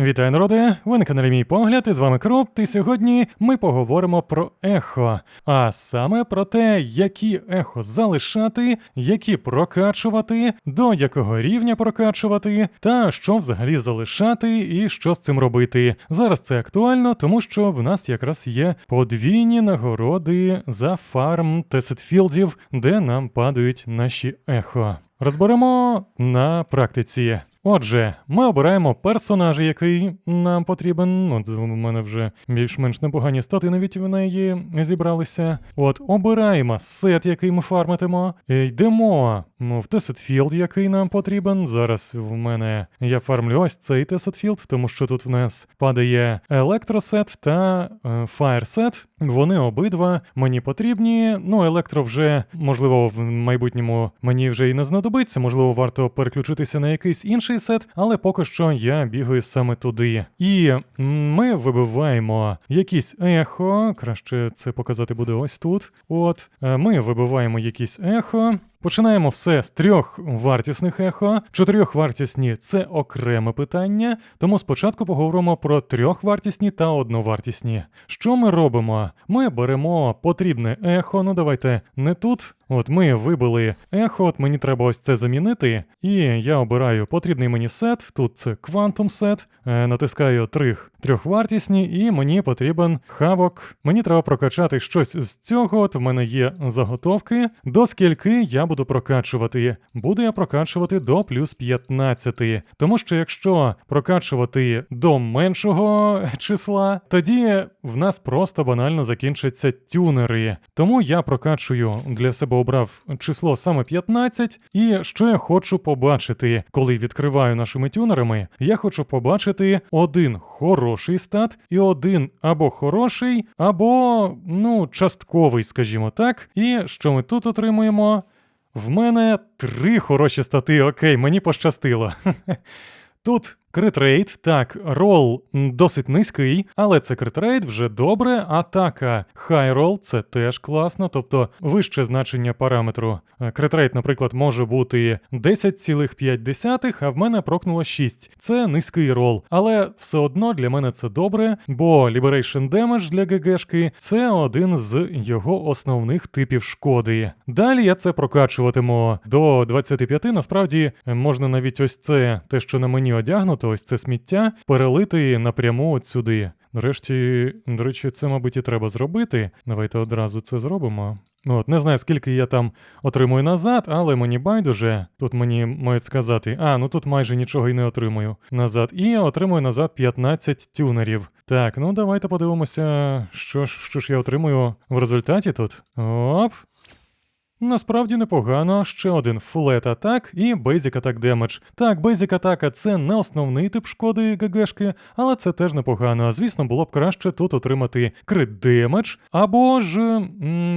Вітаю, народи! Ви на каналі Мій Погляд, і з вами Кроп, і сьогодні ми поговоримо про ехо, а саме про те, які ехо залишати, які прокачувати, до якого рівня прокачувати, та що взагалі залишати і що з цим робити. Зараз це актуально, тому що в нас якраз є подвійні нагороди за фарм Тесетфілдів, де нам падають наші ехо. Розберемо на практиці. Отже, ми обираємо персонажа, який нам потрібен. От у мене вже більш-менш непогані стати навіть в неї зібралися. От, обираємо сет, який ми фармитимо. Йдемо ну, в Тесетфілд, який нам потрібен. Зараз в мене я фармлю ось цей Тесетфілд, тому що тут в нас падає електросет та е. Вони обидва мені потрібні. Ну, електро вже, можливо, в майбутньому мені вже і не знадобиться, можливо, варто переключитися на якийсь інший сет, але поки що я бігаю саме туди. І ми вибиваємо якісь ехо. Краще це показати буде ось тут. От е, ми вибиваємо якісь ехо. Починаємо все з трьох вартісних ехо. Чотирьох вартісні це окреме питання, тому спочатку поговоримо про трьох вартісні та одновартісні. Що ми робимо? Ми беремо потрібне ехо. Ну давайте не тут. От ми вибили ехо, от мені треба ось це замінити. І я обираю потрібний мені сет. Тут це Quantum сет. Е, натискаю трих трьохвартісні, і мені потрібен хавок. Мені треба прокачати щось з цього. От в мене є заготовки. До скільки я буду прокачувати? Буду я прокачувати до плюс 15. Тому що якщо прокачувати до меншого числа, тоді в нас просто банально закінчаться тюнери. Тому я прокачую для себе обрав число саме 15. І що я хочу побачити, коли відкриваю нашими тюнерами, я хочу побачити один хороший стат і один або хороший, або ну частковий, скажімо так. І що ми тут отримуємо? В мене три хороші стати, окей, мені пощастило. Тут критрейт, так, рол досить низький, але це критрейт вже добре. Атака хай рол це теж класно, тобто вище значення параметру. Критрейт, наприклад, може бути 10,5, а в мене прокнуло 6. Це низький рол, але все одно для мене це добре, бо Liberation Damage для ГГшки це один з його основних типів шкоди. Далі я це прокачуватиму до 25. Насправді е, можна навіть ось це, те, що на мені одягнуто, ось це сміття, перелити напряму от сюди. Нарешті, до речі, це, мабуть, і треба зробити. Давайте одразу це зробимо. От, не знаю, скільки я там отримую назад, але мені байдуже. Тут мені мають сказати, а, ну тут майже нічого й не отримую назад. І я отримую назад 15 тюнерів. Так, ну давайте подивимося, що ж, що ж я отримую в результаті тут. Оп. Насправді непогано, ще один флет атак і Basic Attack Damage. Так, Basic атака це не основний тип шкоди ГГшки, але це теж непогано. Звісно, було б краще тут отримати крит демедж, або ж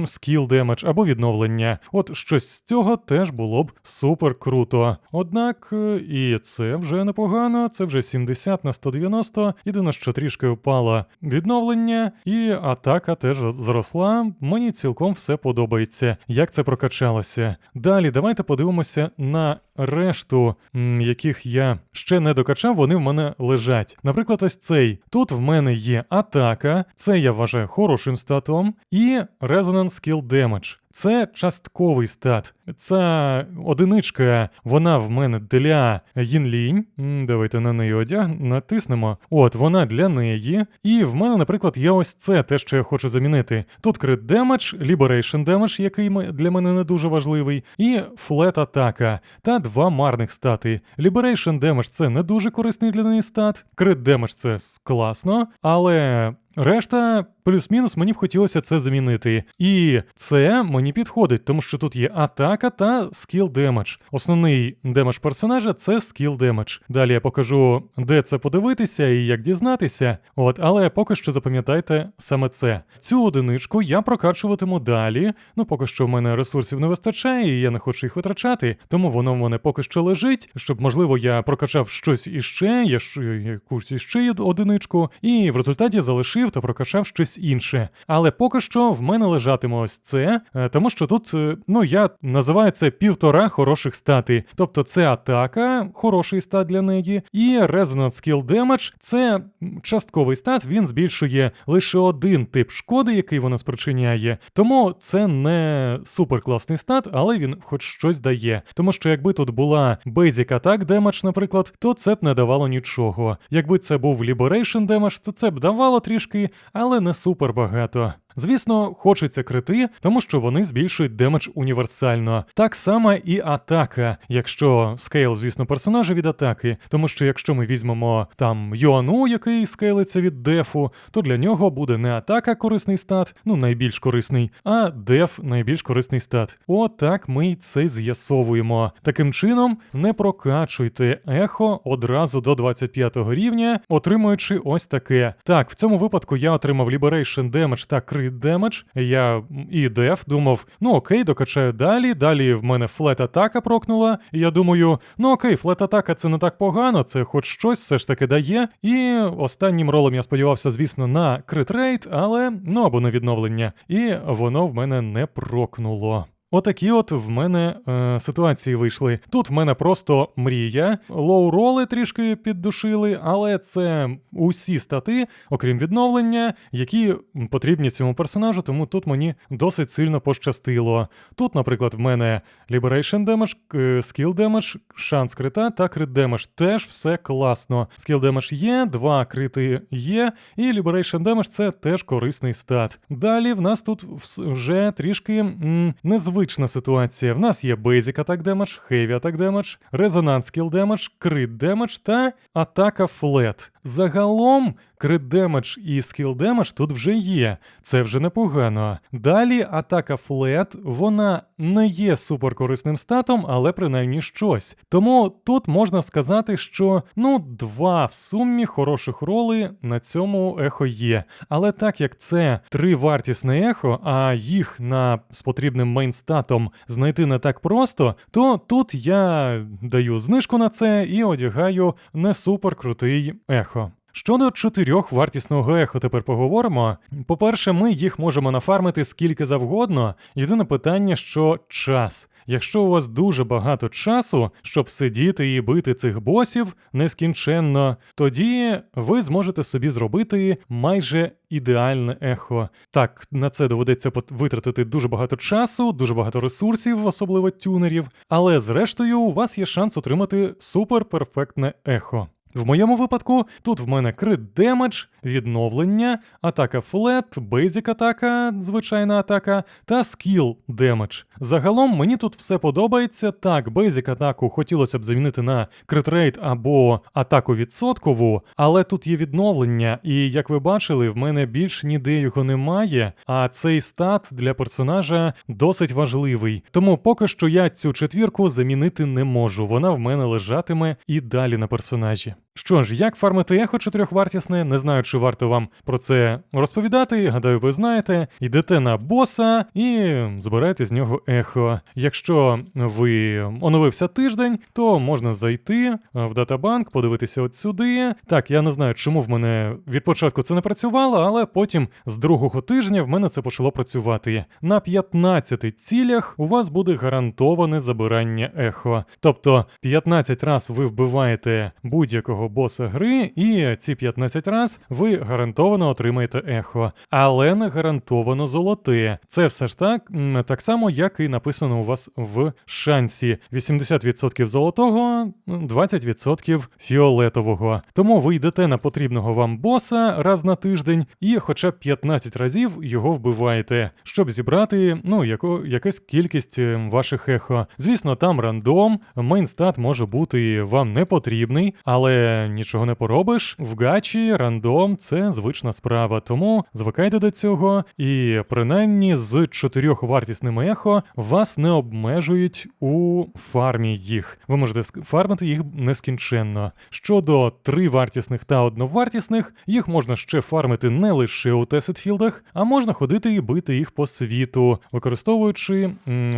скіл демедж, або відновлення. От щось з цього теж було б супер круто. Однак, е, і це вже непогано, це вже 70 на 190, єдине, що трішки впало відновлення, і атака теж зросла. Мені цілком все подобається. Як це прокачалося. Далі давайте подивимося на решту, яких я ще не докачав, вони в мене лежать. Наприклад, ось цей. Тут в мене є атака, це я вважаю хорошим статом, і Resonance Skill Damage. Це частковий стат. Ця одиничка, вона в мене для Їнлінь. Давайте на неї одяг натиснемо. От, вона для неї. І в мене, наприклад, є ось це, те, що я хочу замінити. Тут крит демедж, Liberation Damage, який для мене не дуже важливий, і флет атака. Та два марних стати. Liberation Damage це не дуже корисний для неї стат. Крит Damage це класно, але. Решта, плюс-мінус, мені б хотілося це замінити. І це мені підходить, тому що тут є атака та скіл демедж. Основний демедж персонажа це скіл демедж. Далі я покажу, де це подивитися і як дізнатися. От, але поки що запам'ятайте саме це. Цю одиничку я прокачуватиму далі. Ну, поки що в мене ресурсів не вистачає, і я не хочу їх витрачати, тому воно в мене поки що лежить, щоб, можливо, я прокачав щось іще, я якусь іще одиничку, і в результаті залишив закрив та прокачав щось інше. Але поки що в мене лежатиме ось це, е, тому що тут, е, ну я називаю це півтора хороших стати. Тобто це атака, хороший стат для неї, і Resonant Skill Damage – це частковий стат, він збільшує лише один тип шкоди, який вона спричиняє. Тому це не суперкласний стат, але він хоч щось дає. Тому що якби тут була Basic Attack Damage, наприклад, то це б не давало нічого. Якби це був Liberation Damage, то це б давало трішки, але не супер багато. Звісно, хочеться крити, тому що вони збільшують демедж універсально. Так само і атака, якщо скейл, звісно, персонажа від атаки. Тому що якщо ми візьмемо там Юану, який скейлиться від дефу, то для нього буде не атака корисний стат, ну найбільш корисний, а деф найбільш корисний стат. Отак ми це з'ясовуємо. Таким чином, не прокачуйте ехо одразу до 25 рівня, отримуючи ось таке. Так, в цьому випадку я отримав Liberation Damage та Crit демедж. Я і деф думав, ну окей, докачаю далі. Далі в мене флет атака прокнула. Я думаю, ну окей, флет атака це не так погано, це хоч щось все ж таки дає. І останнім ролом я сподівався, звісно, на крит рейд, але ну або на відновлення. І воно в мене не прокнуло. Отакі от в мене е, ситуації вийшли. Тут в мене просто мрія, лоу-роли трішки піддушили, але це усі стати, окрім відновлення, які потрібні цьому персонажу, тому тут мені досить сильно пощастило. Тут, наприклад, в мене Liberation Damage, к- Skill Damage, шанс крита та крит Damage. Теж все класно. Skill Damage є, два крити є, і Liberation Damage це теж корисний стат. Далі в нас тут вже трішки м, незвична ситуація. В нас є Basic Attack Damage, Heavy Attack Damage, Resonance Skill Damage, Crit Damage та атака Flat. Загалом Crit Damage і Skill Damage тут вже є. Це вже непогано. Далі атака Flat, вона не є суперкорисним статом, але принаймні щось. Тому тут можна сказати, що ну два в сумі хороших роли на цьому ехо є. Але так як це три вартісне ехо, а їх на з потрібним мейнстатом знайти не так просто, то тут я даю знижку на це і одягаю не супер крутий ехо. Щодо чотирьох вартісного ехо тепер поговоримо. По-перше, ми їх можемо нафармити скільки завгодно. Єдине питання, що час. Якщо у вас дуже багато часу, щоб сидіти і бити цих босів нескінченно, тоді ви зможете собі зробити майже ідеальне ехо. Так, на це доведеться витратити дуже багато часу, дуже багато ресурсів, особливо тюнерів, але зрештою у вас є шанс отримати суперперфектне ехо. В моєму випадку тут в мене крит демедж, відновлення, атака флет, бейзік атака, звичайна атака та скіл демедж. Загалом мені тут все подобається. Так, бейзік атаку хотілося б замінити на крит рейт або атаку відсоткову, але тут є відновлення, і як ви бачили, в мене більш ніде його немає. А цей стат для персонажа досить важливий. Тому поки що я цю четвірку замінити не можу. Вона в мене лежатиме і далі на персонажі. Що ж, як фармити ехо чотирьохвартісне, не знаю, чи варто вам про це розповідати. Гадаю, ви знаєте. Йдете на боса і збираєте з нього ехо. Якщо ви оновився тиждень, то можна зайти е, в датабанк, подивитися от сюди. Так, я не знаю, чому в мене від початку це не працювало, але потім з другого тижня в мене це почало працювати. На 15 цілях у вас буде гарантоване забирання ехо. Тобто 15 раз ви вбиваєте будь-якого боса гри, і ці 15 раз ви гарантовано отримаєте ехо, але не гарантовано золоте. Це все ж так, так само, як і написано у вас в шансі: 80% золотого, 20% фіолетового. Тому ви йдете на потрібного вам боса раз на тиждень і хоча б 15 разів його вбиваєте, щоб зібрати ну яко, якась кількість е, ваших ехо. Звісно, там рандом, мейнстат може бути вам не потрібний, але нічого не поробиш. В гачі рандом це звична справа, тому звикайте до цього, і принаймні з чотирьох вартісними ехо вас не обмежують у фармі їх. Ви можете фармити їх нескінченно. Щодо три вартісних та одновартісних, їх можна ще фармити не лише у тесетфілдах, а можна ходити і бити їх по світу, використовуючи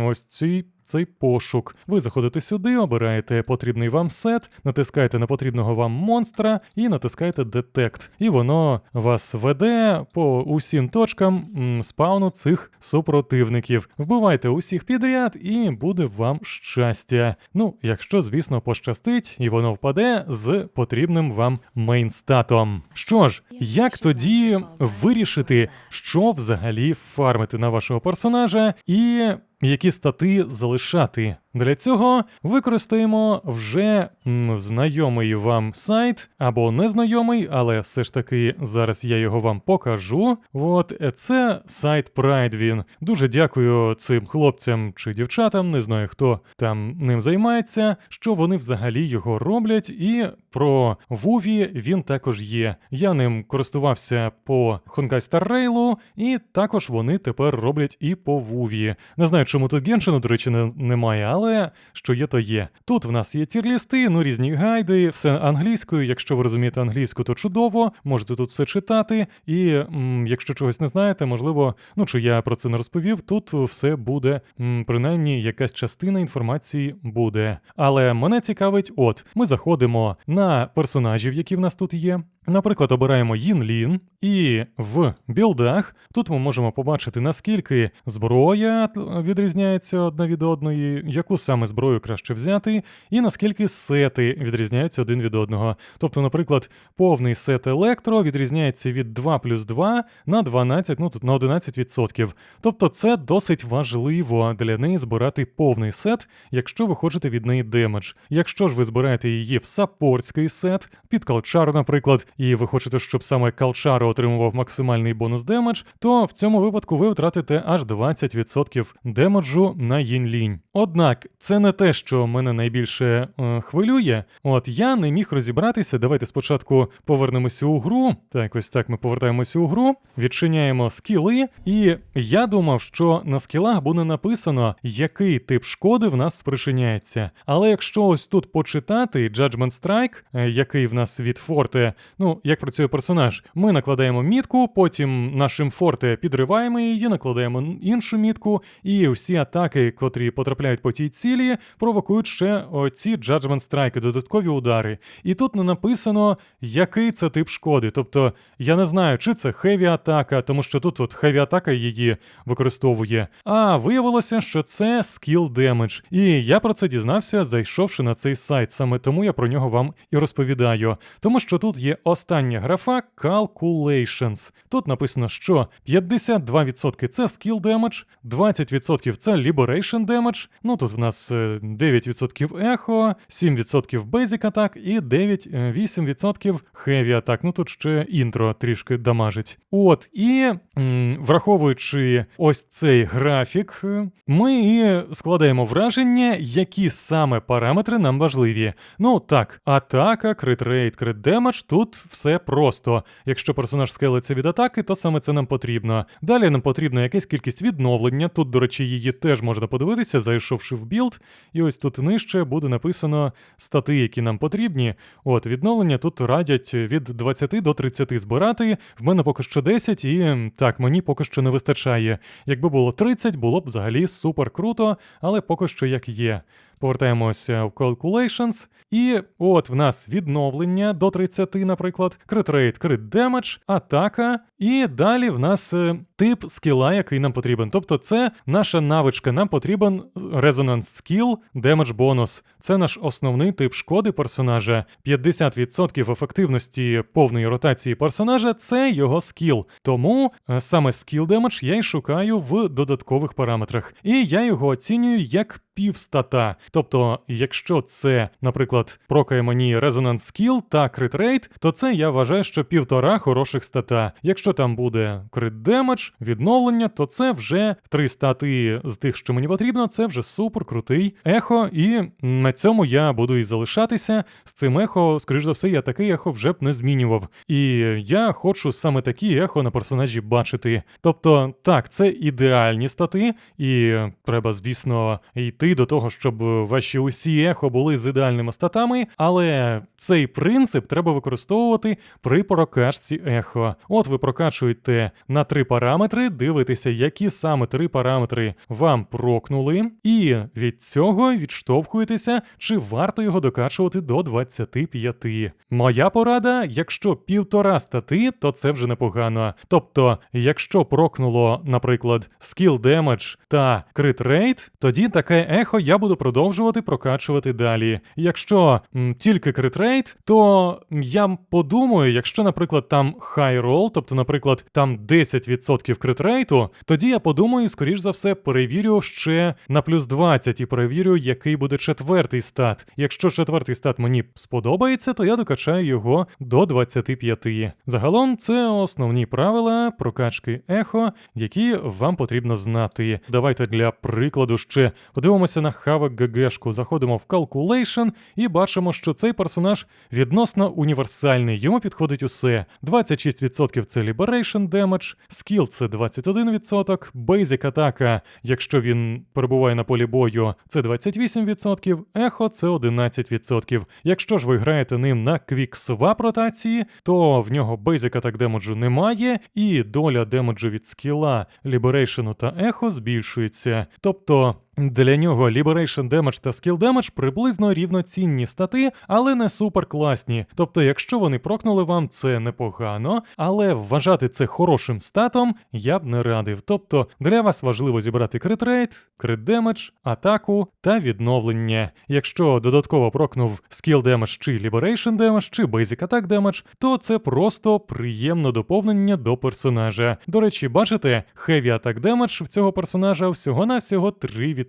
ось ці цей пошук. Ви заходите сюди, обираєте потрібний вам сет, натискаєте на потрібного вам монстра і натискаєте Detect. І воно вас веде по усім точкам м, спауну цих супротивників. Вбивайте усіх підряд, і буде вам щастя. Ну, якщо, звісно, пощастить, і воно впаде з потрібним вам мейнстатом. Що ж, як тоді вирішити, що взагалі фармити на вашого персонажа і які стати залишати? Для цього використаємо вже знайомий вам сайт або незнайомий, але все ж таки зараз я його вам покажу. От це сайт Pridevin. Дуже дякую цим хлопцям чи дівчатам, не знаю хто там ним займається, що вони взагалі його роблять, і про Вуві він також є. Я ним користувався по Honkai Star Rail, і також вони тепер роблять і по Вуві. Не знаю, чому тут Геншину, до речі, не, немає, але що є, то є. Тут в нас є тірлісти, ну різні гайди, все англійською. Якщо ви розумієте англійську, то чудово, можете тут все читати. І м, якщо чогось не знаєте, можливо, ну чи я про це не розповів, тут все буде, м, принаймні якась частина інформації буде. Але мене цікавить, от ми заходимо на персонажів, які в нас тут є. Наприклад, обираємо Їнлін, і в білдах тут ми можемо побачити, наскільки зброя відрізняється одна від одної, яку саме зброю краще взяти, і наскільки сети відрізняються один від одного. Тобто, наприклад, повний сет електро відрізняється від 2 плюс 2 на 12, ну тут на 11%. Тобто це досить важливо для неї збирати повний сет, якщо ви хочете від неї демедж. Якщо ж ви збираєте її в саппортський сет, під калчару, наприклад, і ви хочете, щоб саме Калчаро отримував максимальний бонус демедж, то в цьому випадку ви втратите аж 20% демеджу на Їнлінь. Однак це не те, що мене найбільше е, хвилює. От я не міг розібратися. Давайте спочатку повернемося у гру. Так, ось так ми повертаємося у гру, відчиняємо скіли, і я думав, що на скілах буде написано, який тип шкоди в нас спричиняється. Але якщо ось тут почитати Judgment Strike, е, який в нас від Форте, ну як працює персонаж, ми накладаємо мітку, потім нашим форте підриваємо її, накладаємо іншу мітку, і всі атаки, котрі потрапляють по тій цілі, провокують ще оці Judgment Strike, додаткові удари. І тут не написано, який це тип шкоди. Тобто я не знаю, чи це хеві атака, тому що тут от хеві атака її використовує. А виявилося, що це skill damage. І я про це дізнався, зайшовши на цей сайт. Саме тому я про нього вам і розповідаю. Тому що тут є остання графа Calculations. Тут написано, що 52% це skill damage, 20% це liberation damage, ну тут в нас е, 9% ехо, 7% basic атак і 9, е, 8% heavy атак. Ну тут ще інтро трішки дамажить. От, і м, враховуючи ось цей графік, е, ми складаємо враження, які саме параметри нам важливі. Ну так, атака, крит рейд, крит демедж, тут все просто. Якщо персонаж скелиться від атаки, то саме це нам потрібно. Далі нам потрібна якась кількість відновлення. Тут, до речі, її теж можна подивитися, зайшовши в білд. І ось тут нижче буде написано стати, які нам потрібні. От, відновлення тут радять від 20 до 30 збирати. В мене поки що 10, і так, мені поки що не вистачає. Якби було 30, було б взагалі супер круто, але поки що як є. Повертаємося в Calculations, і от в нас відновлення до 30, наприклад, крит рейд, крит демедж, атака, і далі в нас е, тип скіла, який нам потрібен. Тобто це наша навичка, нам потрібен Resonance Skill, демедж бонус. Це наш основний тип шкоди персонажа. 50% ефективності повної ротації персонажа це його скіл. Тому е, саме скіл демедж я й шукаю в додаткових параметрах. І я його оцінюю як півстата. Тобто, якщо це, наприклад, прокає мені Resonance Skill та Crit Rate, то це я вважаю, що півтора хороших стата. Якщо там буде Crit Damage, відновлення, то це вже три стати з тих, що мені потрібно, це вже супер крутий ехо, і на цьому я буду і залишатися. З цим ехо, скоріш за все, я такий ехо вже б не змінював. І я хочу саме такі ехо на персонажі бачити. Тобто, так, це ідеальні стати, і треба, звісно, йти до того, щоб ваші усі ехо були з ідеальними статами, але цей принцип треба використовувати при прокачці ехо. От ви прокачуєте на три параметри, дивитеся, які саме три параметри вам прокнули, і від цього відштовхуєтеся, чи варто його докачувати до 25. Моя порада, якщо півтора стати, то це вже непогано. Тобто, якщо прокнуло, наприклад, skill damage та crit rate, тоді таке ехо я буду продовжувати прокачувати далі. Якщо м, тільки rate, то я подумаю, якщо, наприклад, там high roll, тобто, наприклад, там 10% crit rate, тоді я подумаю, скоріш за все, перевірю ще на плюс 20 і перевірю, який буде четвертий стат. Якщо четвертий стат мені сподобається, то я докачаю його до 25. Загалом це основні правила прокачки ехо, які вам потрібно знати. Давайте для прикладу ще подивимося на хавок ГГшку. Заходимо в Calculation і бачимо, що цей персонаж відносно універсальний. Йому підходить усе. 26% це Liberation Damage, Skill це 21%, Basic атака, якщо він перебуває на полі бою, це 28%, Ехо це 11%. Якщо ж ви граєте ним на Quick Swap ротації, то в нього Basic Attack демеджу немає, і доля демеджу від скіла, Liberation та Ехо збільшується. Тобто для нього Liberation Damage та Skill Damage приблизно рівноцінні стати, але не супер класні. Тобто, якщо вони прокнули вам, це непогано, але вважати це хорошим статом я б не радив. Тобто для вас важливо зібрати крит рейт, крит демедж, атаку та відновлення. Якщо додатково прокнув Skill Damage чи Liberation Damage, чи Basic Attack Damage, то це просто приємне доповнення до персонажа. До речі, бачите, Heavy Attack Damage в цього персонажа всього-навсього 3%.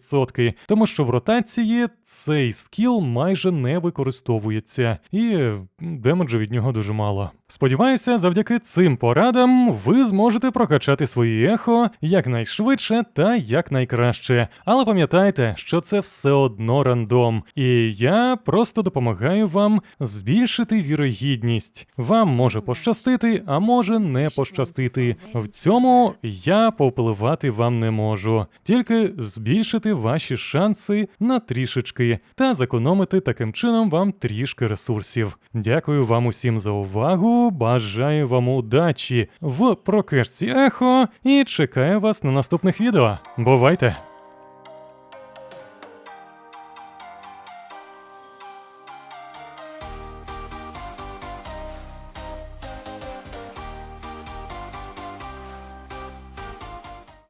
Тому що в ротації цей скіл майже не використовується, і демеджу від нього дуже мало. Сподіваюся, завдяки цим порадам ви зможете прокачати свої ехо якнайшвидше та якнайкраще. Але пам'ятайте, що це все одно рандом, і я просто допомагаю вам збільшити вірогідність. Вам може пощастити, а може не пощастити. В цьому я повпливати вам не можу, тільки збільшити ваші шанси на трішечки та зекономити таким чином вам трішки ресурсів. Дякую вам усім за увагу. Бажаю вам удачі в прокешці ехо і чекаю вас на наступних відео. Бувайте!